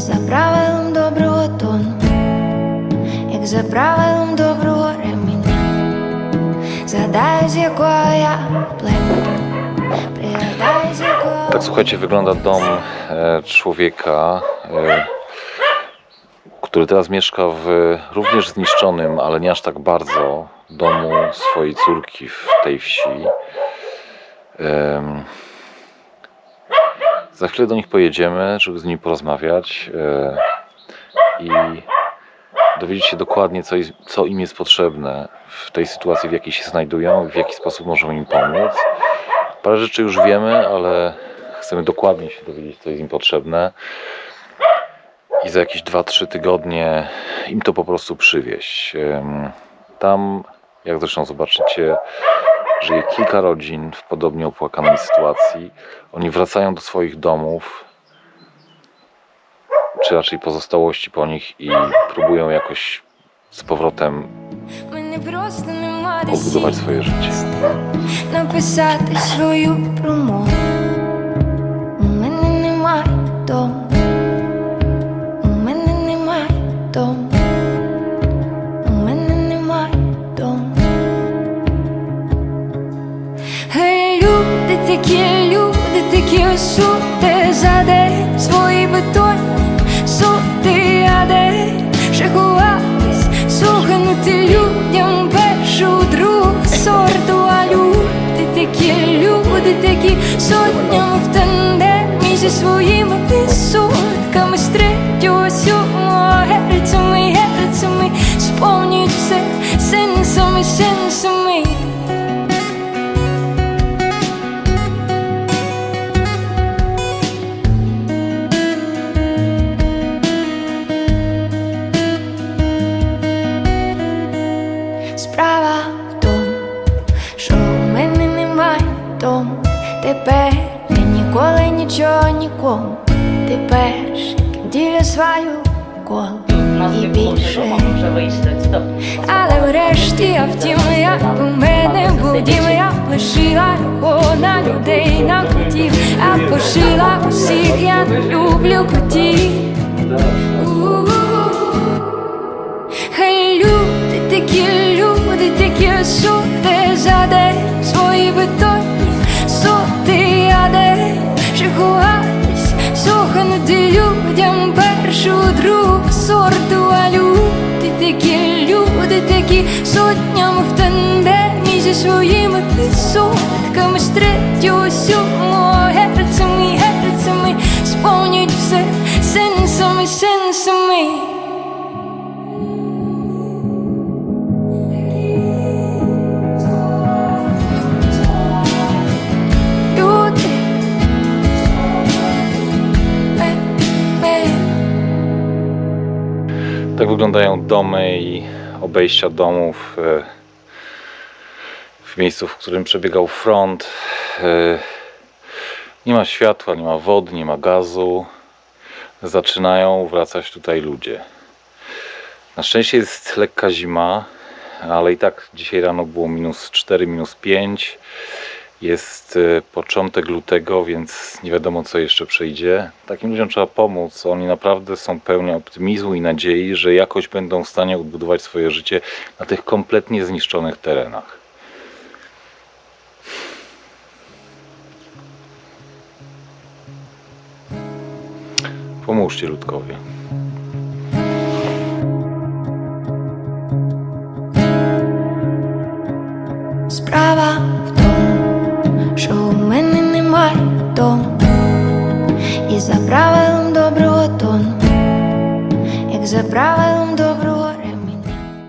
За правилом доброго тону, як за правилом доброго з якого я. Tak słuchajcie, wygląda dom e, człowieka, e, który teraz mieszka w również zniszczonym, ale nie aż tak bardzo, domu swojej córki w tej wsi za chwilę do nich pojedziemy, żeby z nimi porozmawiać e, i dowiedzieć się dokładnie, co, im jest potrzebne w tej sytuacji, w jakiej się znajdują w jaki sposób możemy im pomóc. Parę rzeczy już wiemy, ale chcemy dokładnie się dowiedzieć, co jest im potrzebne. I za jakieś 2-3 tygodnie im to po prostu przywieźć. Em, Tam, jak zresztą zobaczycie, żyje kilka rodzin w podobnie opłakanej sytuacji. Oni wracają do swoich domów, czy raczej pozostałości po nich i próbują jakoś z powrotem odbudować swoje życie. Такі сути за день свої бетонні сути, а де ще сухнути людям першу другу сорту, а люди такі, люди такі. Сотнями в тандемі зі своїми відсотками з третього сьомого герцями, герцями. Сповнюють все сенсами, сенсами. Немає. Тепер я ніколи нічого нікому. Тепер діля свою колу і більше. Але врешті я втім, як у мене був дім, я лишила його на людей, на котів, а пошила усіх, я люблю сорту, а люди такі, люди такі сотнями в тандемі зі своїми відсотками з третього сьомого герцями, герцями сповнюють все сенсами, сенсами. Tak wyglądają domy i obejścia domów e, w miejscu, w którym przebiegał front. E, Nie ma światła, nie ma wody, nie ma gazu. Zaczynają wracać tutaj ludzie. Na szczęście jest lekka zima, ale i tak dzisiaj rano było minus 4, minus 5. Jest e, początek lutego, więc nie wiadomo co jeszcze przyjdzie. Takim ludziom trzeba pomóc. Oni naprawdę są pełni optymizmu i nadziei, że jakoś będą w stanie odbudować swoje życie na tych kompletnie zniszczonych terenach. Pomóżcie ludkowi.